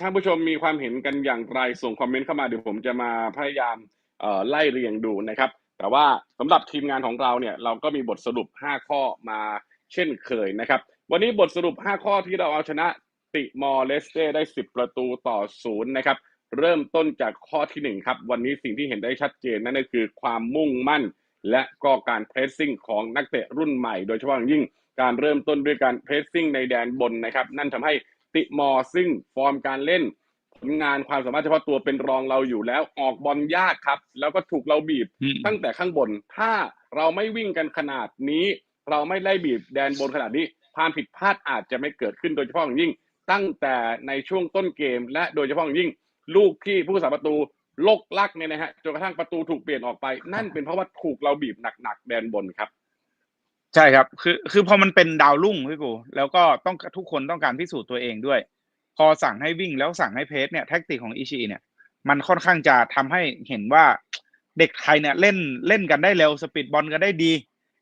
ท่านผู้ชมมีความเห็นกันอย่างไรส่งคอมเมนต์เข้ามาเดี๋ยวผมจะมาพยายามไล่เรียงดูนะครับ แต่ว่าสำหรับทีมงานของเราเนี่ยเราก็มีบทสรุป 5 ข้อมาเช่นเคยนะครับ วันนี้บทสรุป 5 ข้อที่เราเอาชนะติมอร์เลสเต้ได้ 10 ประตูต่อศูนย์นะครับ เริ่มต้นจากข้อที่หนึ่งครับ วันนี้สิ่งที่เห็นได้ชัดเจนนั่นก็คือความมุ่งมั่น และก็การเพรสซิ่งของนักเตะรุ่นใหม่ โดยเฉพาะอย่างยิ่งการเริ่มต้นด้วยการเพรสซิ่งในแดนบนนะครับ นั่นทำให้ ติมอร์ซึ่งฟอร์มการเล่นผลงานความสามารถเฉพาะตัวเป็นรองเราอยู่แล้วออกบอลยากครับ แล้วก็ถูกเราบีบอืมตั้งแต่ข้างบน ถ้าเราไม่วิ่งกันขนาดนี้ เราไม่ไล่บีบแดนบนขนาดนี้ ความผิดพลาดอาจจะไม่เกิดขึ้นโดยเฉพาะอย่างยิ่ง ตั้งแต่ในช่วงต้นเกม และโดยเฉพาะอย่างยิ่ง ลูกที่ผู้สาประตูลกลักเนี่ยนะฮะจนกระทั่งประตูถูกเปลี่ยนออกไป นั่นเป็นเพราะว่าถูกเราบีบหนักๆแดนบนครับ ใช่ครับ คือคือพอมันเป็นดาวรุ่งพี่กูแล้วก็ต้องทุกคนต้องการพิสูจน์ตัวเองด้วย พอสั่งให้วิ่งแล้วสั่งให้เพสเนี่ยแท็กติกของอิชิเนี่ย มันค่อนข้างจะทำให้เห็นว่าเด็กไทยเนี่ยเล่นเล่นกันได้เร็วสปีดบอลกันได้ดี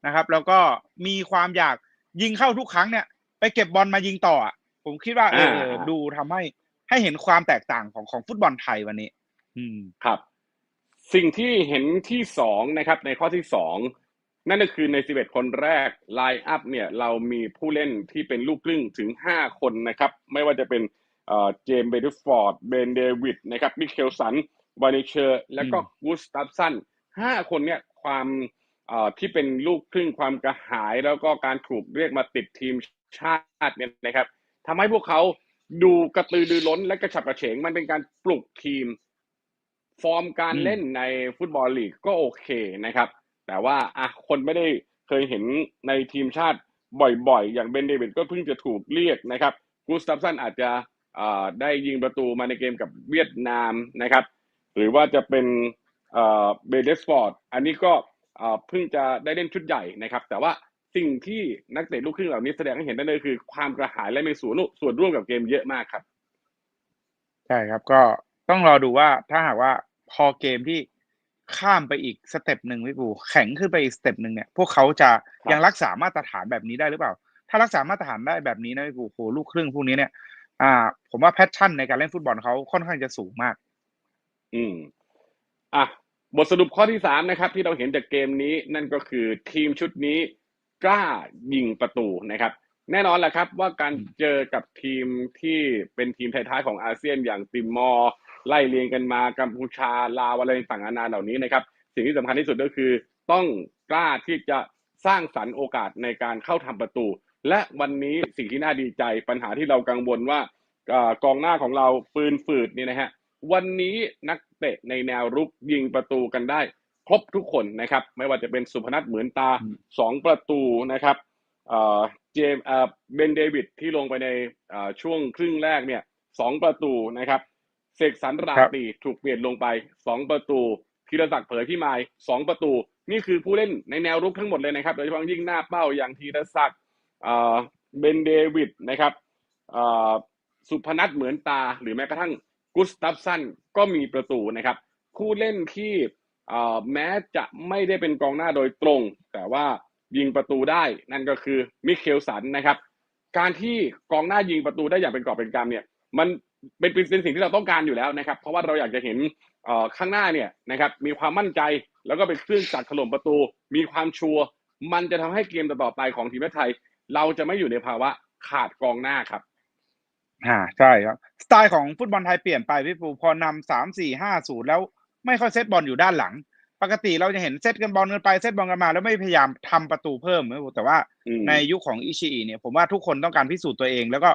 นะครับ แล้วก็มีความอยากยิงเข้าทุกครั้งเนี่ย ไปเก็บบอลมายิงต่ออะผมคิดว่าเอออ่าดูทำให้ให้เห็นความแตกต่างของของฟุตบอลไทยวันนี้ อืมครับ สิ่งที่เห็นที่สองนะครับ ในข้อที่สอง นั่นก็คือใน 11 คนแรกไลน์อัพเนี่ยเรามีผู้เล่นที่เป็นลูกครึ่งถึง 5 คนนะครับ ไม่ว่าจะเป็นเอ่อเจมส์เบดฟอร์ด เบนเดวิดนะครับมิเคลสันวานิเชอร์ แล้วก็อืมกูสตัฟสันห้าคนเนี่ยความเอ่อที่เป็นลูกครึ่งความกระหาย แล้วก็การถูกเรียกมาติดทีมชาติเนี่ยนะครับทำให้พวกเขาดูกระตือรือร้นและกระฉับกระเฉง มันเป็นการปลุกทีม ฟอร์มการอืมเล่นในฟุตบอลลีกก็โอเคนะครับ แต่ว่าอะคนไม่ได้เคยเห็นในทีมชาติบ่อยๆ อย่างเบนเดวิดก็เพิ่งจะถูกเรียกนะครับกูสตัฟสันอาจจะได้ยิงประตูมาในเกมกับเวียดนามนะครับ หรือว่าจะเป็นเบเดสฟอร์ดอันนี้ก็เพิ่งจะได้เล่นชุดใหญ่นะครับ แต่ว่าสิ่งที่นักเตะลูกครึ่งเหล่านี้แสดงให้เห็นได้เลยคือความกระหายและมีส่วนส่วนร่วมกับเกมเยอะมากครับ ใช่ครับก็ต้องรอดูว่าถ้าหากว่าพอเกมที่ ข้ามไปอีกสเต็ปหนึ่งพี่ปูแข็งขึ้นไปอีกสเต็ปหนึ่งเนี่ยพวกเขาจะครับยังรักษามาตรฐานแบบนี้ได้หรือเปล่า ถ้ารักษามาตรฐานได้แบบนี้นะพี่ปูโหลูกครึ่งพวกนี้เนี่ย อ่า ผมว่าแพชชั่นในการเล่นฟุตบอลเขาค่อนข้างจะสูงมาก อืมอะบทสรุปข้อที่สามนะครับ ที่เราเห็นจากเกมนี้นั่นก็คือทีมชุดนี้กล้ายิงประตูนะครับ แน่นอนแหละครับว่าการเจอกับทีมที่เป็นทีมท้ายๆของอาเซียนอย่างติมอร์ ไล่เรียงกันมากัมพูชาลาวอะไรต่างๆนานาเหล่านี้นะครับ สิ่งที่สำคัญที่สุดก็คือ ต้องกล้าที่จะสร้างสรรค์โอกาสในการเข้าทำประตู และวันนี้สิ่งที่น่าดีใจปัญหาที่เรากังวลว่าเอ่อกองหน้าของเราปืนฝืดเนี่ยนะฮะวันนี้นักเตะในแนวรุกยิงประตูกันได้ ครบทุกคนนะครับ ไม่ว่าจะเป็นสุพนัทเหมือนตาอืมสองประตูนะครับเอ่อเจมส์เอ่อเบนเดวิดที่ลงไปในเอ่อช่วงครึ่งแรกเนี่ยสองประตูนะครับ เสกสรรราตรีถูกเปลี่ยนลงไปสองประตูธีรศักดิ์เผยพิมายสองประตู นี่คือผู้เล่นในแนวรุกทั้งหมดเลยนะครับโดยเฉพาะยิ่งหน้าเป้าอย่างธีรศักดิ์เอ่อเบนเดวิดนะครับเอ่อสุพนัทเหมือนตา หรือแม้กระทั่งกุสตัฟสันก็มีประตูนะครับผู้เล่นที่เอ่อแม้จะไม่ได้เป็นกองหน้าโดยตรง แต่ว่ายิงประตูได้นั่นก็คือมิเคลสันนะครับ การที่กองหน้ายิงประตูได้อย่างเป็นกอบเป็นกำเนี่ย มัน เป็นเป็นสิ่งที่เราต้องการอยู่แล้วนะครับ เพราะว่าเราอยากจะเห็นเอ่อข้างหน้าเนี่ยนะครับมีความมั่นใจแล้วก็เป็นเครื่องจักรถล่มประตู มีความชัวร์มันจะทำให้เกมต่อๆไปของทีมชาติไทย เราจะไม่อยู่ในภาวะขาดกองหน้าครับอ่าใช่ครับ สไตล์ของฟุตบอลไทยเปลี่ยนไปพี่ปูพอนำสามสี่ห้าศูนย์แล้วไม่ค่อยเซตบอลอยู่ด้านหลัง ปกติเราจะเห็นเซตกันบอลกันไปเซตบอลกันมา แล้วไม่พยายามทำประตูเพิ่มพี่ปูแต่ว่าอืมในยุคของอิชิอิเนี่ยผมว่าทุกคนต้องการพิสูจน์ตัวเอง แล้วก็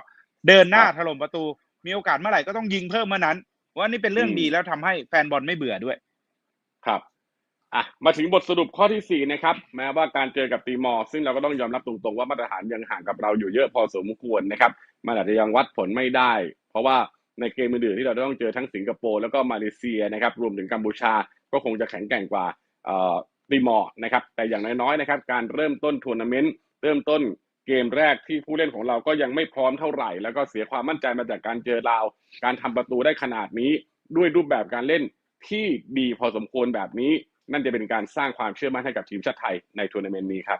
เดินหน้าครับถล่มประตู มีโอกาสเมื่อไหร่ก็ต้องยิงเพิ่มเมื่อนั้นว่านี่เป็นเรื่องอืมดีแล้วทำให้แฟนบอลไม่เบื่อด้วย ครับอะมาถึงบทสรุปข้อที่สี่นะครับ แม้ว่าการเจอกับตีมอร์ซึ่งเราก็ต้องยอมรับตรงๆว่ามาตรฐานยังห่างกับเราอยู่เยอะพอสมควรนะครับ มันอาจจะยังวัดผลไม่ได้ เพราะว่าในเกมอื่นๆที่เราต้องเจอทั้งสิงคโปร์แล้วก็มาเลเซียนะครับ รวมถึงกัมพูชาก็คงจะแข็งแกร่งกว่าเอ่อตีมอร์นะครับ แต่อย่างน้อยๆนะครับ การเริ่มต้นทัวร์นาเมนต์เริ่มต้น เกมแรกที่ผู้เล่นของเราก็ยังไม่พร้อมเท่าไหร่ แล้วก็เสียความมั่นใจมาจากการเจอลาว การทำประตูได้ขนาดนี้ ด้วยรูปแบบการเล่นที่ดีพอสมควรแบบนี้ นั่นจะเป็นการสร้างความเชื่อมั่นให้กับทีมชาติไทยในทัวร์นาเมนต์นี้ครับ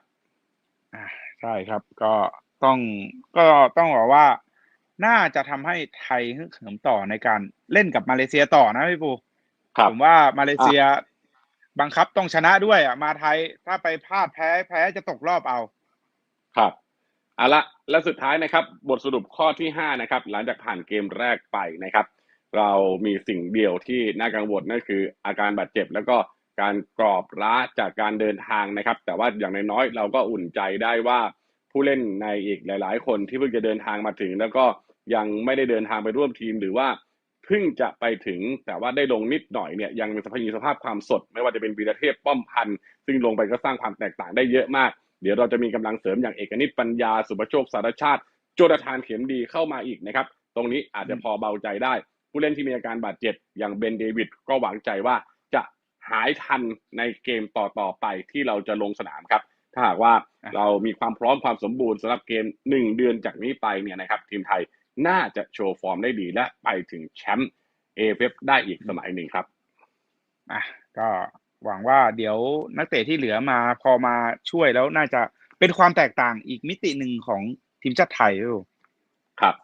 อ่าใช่ครับก็ต้องก็ต้องบอกว่า น่าจะทำให้ไทยฮึกเหิมต่อในการเล่นกับมาเลเซียต่อนะพี่ปูครับผมว่ามาเลเซียบังคับต้องชนะด้วยอะมาไทยถ้าไปพลาดแพ้แพ้จะตกรอบเอา ครับ เอาละและสุดท้ายนะครับ บทสรุปข้อที่ห้านะครับ หลังจากผ่านเกมแรกไปนะครับ เรามีสิ่งเดียวที่น่ากังวลนั่นคืออาการบาดเจ็บ แล้วก็การกรอบล้าจากการเดินทางนะครับ แต่ว่าอย่างน้อยๆเราก็อุ่นใจได้ว่าผู้เล่นในอีกหลาย ๆ คนที่เพิ่งจะเดินทางมาถึง แล้วก็ยังไม่ได้เดินทางไปร่วมทีมหรือว่าเพิ่งจะไปถึงแต่ว่าได้ลงนิดหน่อยเนี่ยยังมีสภาพมีสภาพความสด ไม่ว่าจะเป็นวีรเทพป้อมพันธ์ซึ่งลงไปก็สร้างความแตกต่างได้เยอะมาก เดี๋ยวเราจะมีกำลังเสริมอย่างเอกนิตปัญญา สุประโชคสารชาติ โจนาธานเข็มดีเข้ามาอีกนะครับ ตรงนี้อาจจะพอเบาใจได้ ผู้เล่นที่มีอาการบาดเจ็บอย่างเบนเดวิดก็หวังใจว่าจะหายทันในเกมต่อๆไปที่เราจะลงสนามครับ ถ้าหากว่าเรามีความพร้อมความสมบูรณ์สำหรับเกมหนึ่งเดือนจากนี้ไปเนี่ยนะครับทีมไทยน่าจะโชว์ฟอร์มได้ดีและไปถึงแชมป์เอฟเอฟได้อีกสมัยหนึ่งครับอะก็ หวังว่าเดี๋ยวนักเตะที่เหลือมาพอมาช่วยแล้วน่าจะเป็นความแตกต่างอีกมิติหนึ่งของทีมชาติไทยครับ